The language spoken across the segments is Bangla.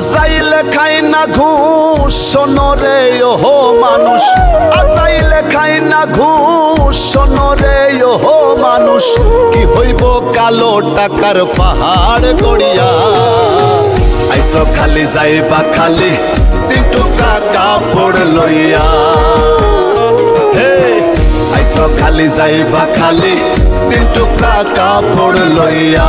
আজরাইলে খাই না ঘুষ, শোনো রে ওহো মানুষ। আজরাইলে খাই না ঘুষ, শোনো রে ওহো মানুষ। কি হইব কালো টাকার পাহাড় গড়িয়া? আইসো খালি যাইবা খালি তিন কাপড় লইয়া। আইসো খালি যাইবা খালি তিন টুকরা কাপড় লইয়া।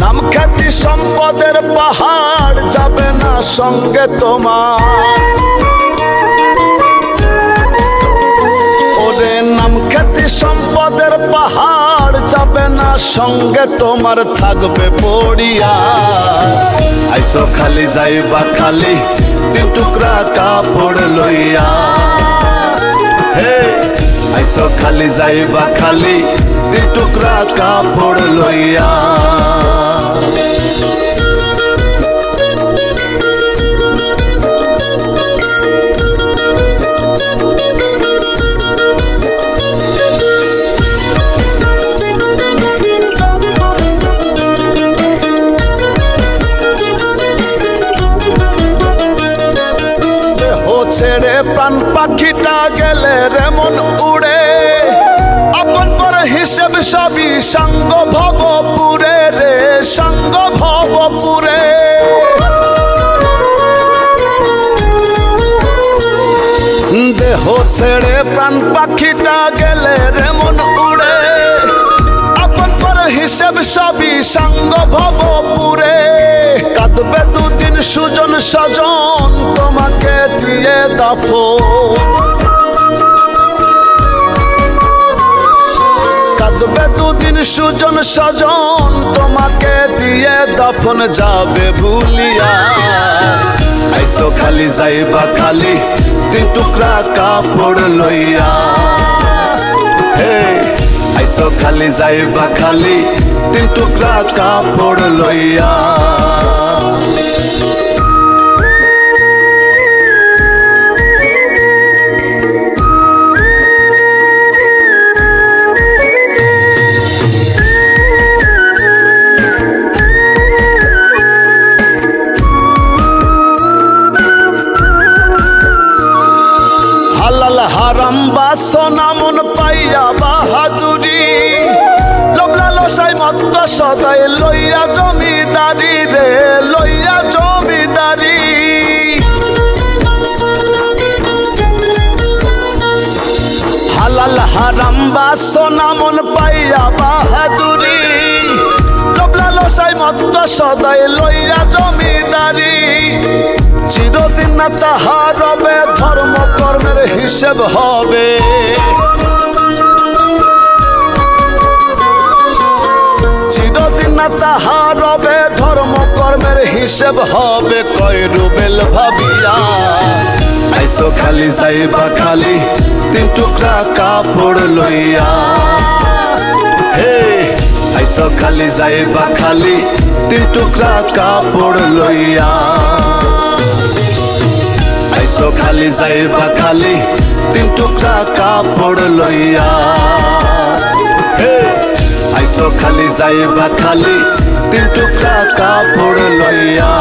নাম খ্যাতি সম্পদের পাহাড় যাবে না সঙ্গে তোমার। ওরে সম্পদের পাহাড় যাবে না সঙ্গে তোমার থাকবে পড়িয়া। আইসো খালি যাইবা খালি তিন টুকরা কাপড় লইয়া। হে, আইসো খালি যাইবা খালি তিন টুকরা কাপড় লইয়া। পাখিটা গেলে রেমন উড়ে। আপন পর হিসেব সবই সঙ্গ ভবপুরে রে সঙ্গ ভবপুরে দেহ ছেড়ে প্রাণ পাখিটা গেলে রেমন উড়ে। আপন পর হিসেব সবই সঙ্গ ভবপুরে কাঁদবে দুদিন সুজন সজন তোমাকে দিয়ে দাফো সুজন সজন তোমাকে দিয়ে দফন যাবে ভুলিয়া। আইসো খালি যাইবা খালি, তিন টুকরা কাপড় লইয়া। হে, আইসো খালি যাইবা খালি, তিন টুকরা কাপড় লইয়া। বাসনা মন পাইয়া বাহাদুরি। লোকলা লসাই মত্ত সদাই লইয়া জমিদারি রে, লইয়া জমিদারি। হালাল হারাম বাসনা মন পাইয়া বাহাদুরি। লোকলা লসাই মত্ত সদাই লইয়া জমিদারি। না তাহা ধর্ম কর্মের হিসেব হবে। চিরদিন না তাহা রবে ধর্ম কর্মের হিসেব হবে, কয় রুবেল ভাবিয়া। আইসো খালি, যাইবা খালি, তিন টুকরা কাপড় লইয়া। হে, আইসো খালি, যাইবা খালি, তিন টুকরা কাপড় লইয়া। আইসো খালি যাইবা খালি, তিন টুকরা কাপড় লইয়া। আইসো খালি যাইবা খালি, তিন টুকরা কাপড় লইয়া।